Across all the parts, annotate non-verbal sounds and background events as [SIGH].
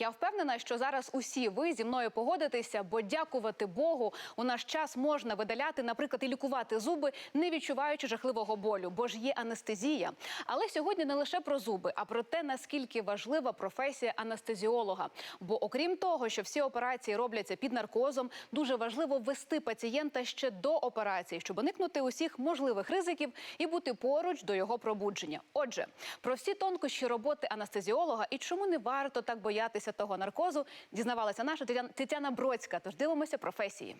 Я впевнена, що зараз усі ви зі мною погодитеся, бо дякувати Богу, у наш час можна видаляти, наприклад, і лікувати зуби, не відчуваючи жахливого болю, бо ж є анестезія. Але сьогодні не лише про зуби, а про те, наскільки важлива професія анестезіолога. Бо, окрім того, що всі операції робляться під наркозом, дуже важливо ввести пацієнта ще до операції, щоб уникнути усіх можливих ризиків і бути поруч до його пробудження. Отже, про всі тонкощі роботи анестезіолога і чому не варто так боятися того наркозу, дізнавалася наша Тетяна- Тетяна Бродська. Тож дивимося професії.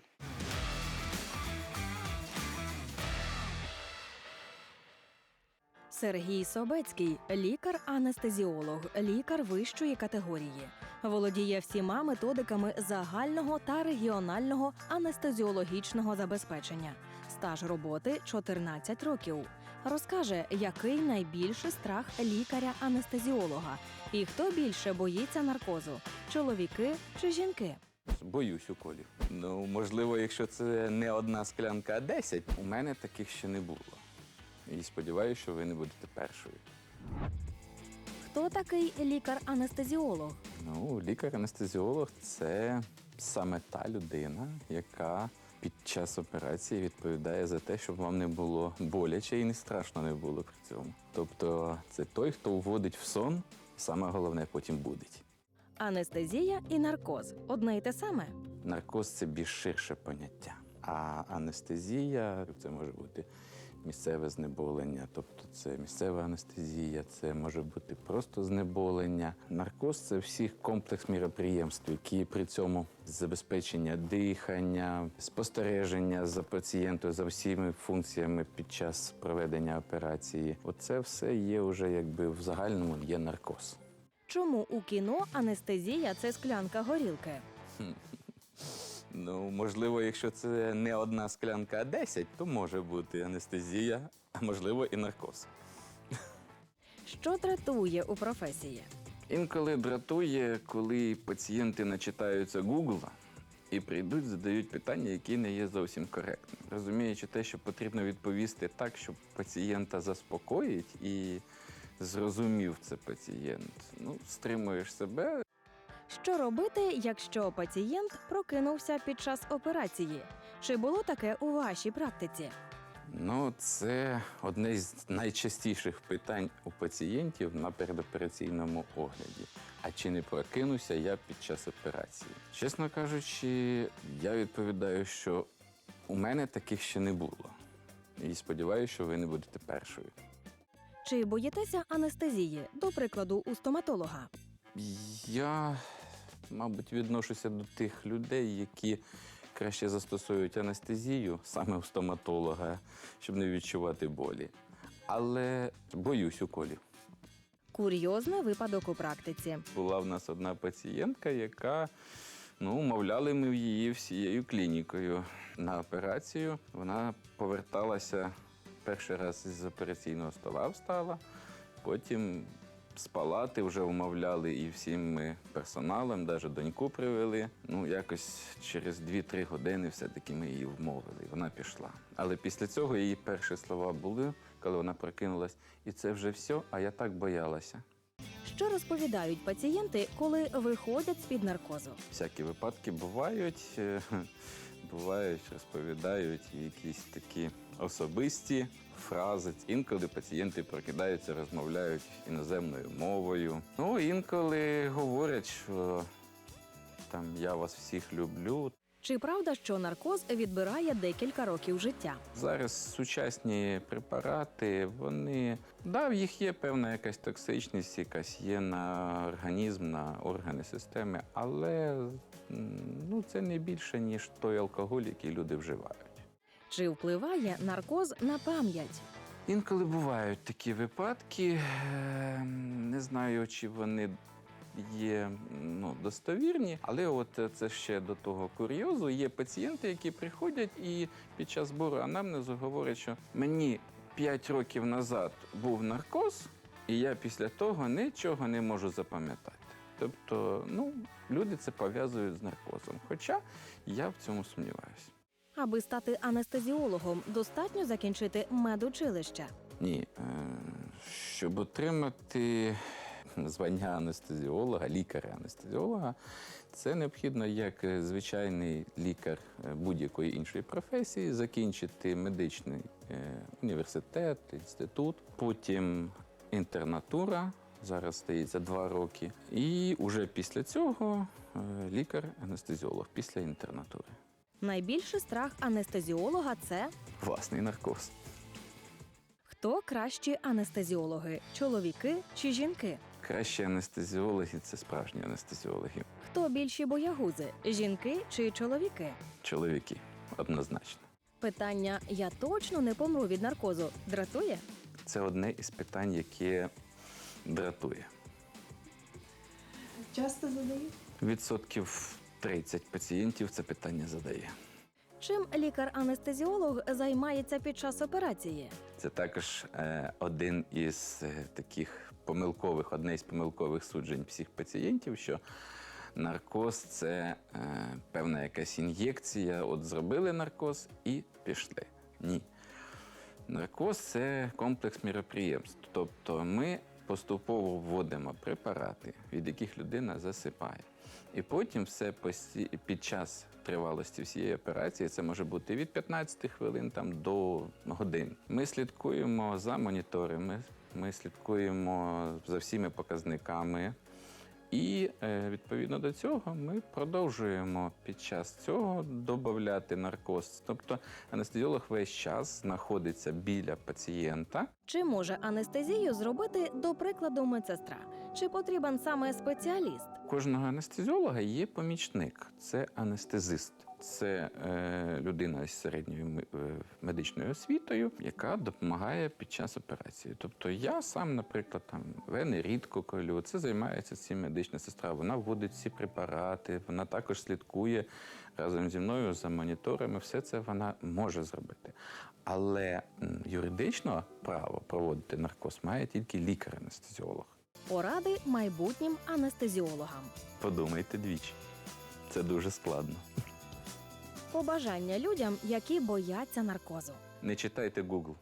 Сергій Собецький лікар-анестезіолог, лікар вищої категорії. Володіє всіма методиками загального та регіонального анестезіологічного забезпечення. Стаж роботи 14 років. Розкаже, який найбільший страх лікаря-анестезіолога і хто більше боїться наркозу чоловіки чи жінки. Боюсь уколів. Ну, можливо, якщо це не одна склянка, а 10, у мене таких ще не було. І сподіваюся, що ви не будете першою. Хто такий лікар-анестезіолог? Ну, лікар-анестезіолог це саме та людина, яка під час операції відповідає за те, щоб вам не було боляче і не страшно не було при цьому. Тобто, це той, хто вводить в сон, саме головне потім будить. Анестезія і наркоз одне й те саме. Наркоз це більш ширше поняття. А анестезія це може бути місцеве знеболення, тобто це місцева анестезія, це може бути просто знеболення. Наркоз це всіх комплекс міроприємств, які при цьому забезпечення дихання, спостереження за пацієнтом, за всіми функціями під час проведення операції. Оце все є вже якби в загальному є наркоз. Чому у кіно анестезія це склянка горілки? Ну, можливо, якщо це не одна склянка, а 10, то може бути анестезія, а можливо і наркоз. Що дратує у професії? Інколи дратує, коли пацієнти начитаються Гугла і прийдуть, задають питання, які не є зовсім коректними. Розуміючи те, що потрібно відповісти так, щоб пацієнта заспокоїть і зрозумів це пацієнт. Ну, стримуєш себе, Що робити, якщо пацієнт прокинувся під час операції? Чи було таке у вашій практиці? Ну, це одне з найчастіших питань у пацієнтів на передопераційному огляді. А чи не прокинувся я під час операції? Чесно кажучи, я відповідаю, що у мене таких ще не було. І сподіваюся, що ви не будете першою. Чи боїтеся анестезії, до прикладу, у стоматолога? Я, мабуть, відношуся до тих людей, які краще застосують анестезію саме у стоматолога, щоб не відчувати болі. Але боюсь уколів. Курйозний випадок у практиці. Була в нас одна пацієнтка, яка ну, умовляли ми її всією клінікою на операцію. Вона поверталася перший раз з операційного стола, встала, потім з палати вже умовляли і всім ми персоналом, навіть доньку привели. Ну, якось через 2-3 години все-таки ми її вмовили. Вона пішла. Але після цього її перші слова були, коли вона прокинулась, і це вже все, а я так боялася. Що розповідають пацієнти, коли виходять з-під наркозу? Всякі випадки бувають, е, [LAUGHS] бувають, розповідають якісь такі особисті фрази. Інколи пацієнти прокидаються, розмовляють іноземною мовою. Ну, інколи говорять, що там я вас всіх люблю. Чи правда, що наркоз відбирає декілька років життя? Зараз сучасні препарати, вони да, в їх є певна якась токсичність, якась є на організм, на органи системи, але ну, це не більше, ніж той алкоголь, який люди вживають. Чи впливає наркоз на пам'ять? Інколи бувають такі випадки. е, Не знаю, чи вони є ну, достовірні, але от це ще до того курйозу. Є пацієнти, які приходять і під час збору анамнезу говорять, що мені 5 років назад був наркоз, і я після того нічого не можу запам'ятати. Тобто, ну, люди це пов'язують з наркозом. Хоча я в цьому сумніваюся. Аби стати анестезіологом, достатньо закінчити медучилище. Ні, е, щоб отримати звання анестезіолога, лікаря-анестезіолога, це необхідно як звичайний лікар е, будь-якої іншої професії, закінчити медичний е, університет, інститут, потім інтернатура. Зараз стається два роки, і уже після цього лікар-анестезіолог після інтернатури. Найбільший страх анестезіолога це Власний наркоз. хто кращі анестезіологи чоловіки чи жінки? Кращі анестезіологи це справжні анестезіологи. Хто більші боягузи жінки чи чоловіки? Чоловіки, однозначно. Питання Я точно не помру від наркозу дратує? Це одне із питань, яке дратує. Часто задають. Відсотків 30 пацієнтів це питання задає. Чим лікар-анестезіолог займається під час операції? Це також е, один із е, таких помилкових, одне із помилкових суджень всіх пацієнтів, що наркоз це е, певна якась ін'єкція. От зробили наркоз і пішли. Ні. Наркоз це комплекс міроприємств. Тобто ми поступово вводимо препарати, від яких людина засипає. І потім все під час тривалості всієї операції, це може бути від 15 хвилин там, до годин. Ми слідкуємо за моніторами, ми слідкуємо за всіми показниками. І е, відповідно до цього ми продовжуємо під час цього додати наркоз. Тобто анестезіолог весь час знаходиться біля пацієнта. Чи може анестезію зробити, до прикладу, медсестра? Чи потрібен саме спеціаліст? Кожного анестезіолога є помічник, це анестезист. Це е, людина з середньою е, медичною освітою, яка допомагає під час операції. Тобто я сам, наприклад, там вени рідко колю. Це займається цим медична сестра. Вона вводить всі препарати, вона також слідкує разом зі мною за моніторами. Все це вона може зробити. Але юридично право проводити наркоз має тільки лікар-анестезіолог. Поради майбутнім анестезіологам. Подумайте двічі. Це дуже складно. Побажання людям, які бояться наркозу. Не читайте Google.